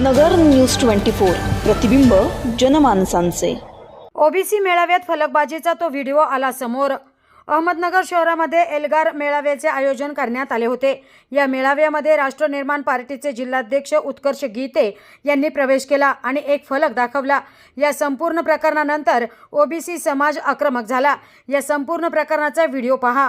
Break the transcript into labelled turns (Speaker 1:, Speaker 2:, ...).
Speaker 1: नगर news twenty four. प्रतिबिंब जनमानसांचे.
Speaker 2: OBC मेळाव्यात फलकबाजीचा तो व्हिडिओ आला समोर. अहमदनगर शहरामध्ये एल्गार मेळाव्याचे आयोजन करण्यात आले होते. या मेळाव्यामध्ये राष्ट्र निर्माण पार्टीचे जिल्हाध्यक्ष उत्कर्ष गीते यांनी प्रवेश केला आणि एक फलक दाखवला. या संपूर्ण प्रकरणानंतर ओबीसी समाज आक्रमक झाला. या संपूर्ण प्रकरणाचा व्हिडिओ पहा.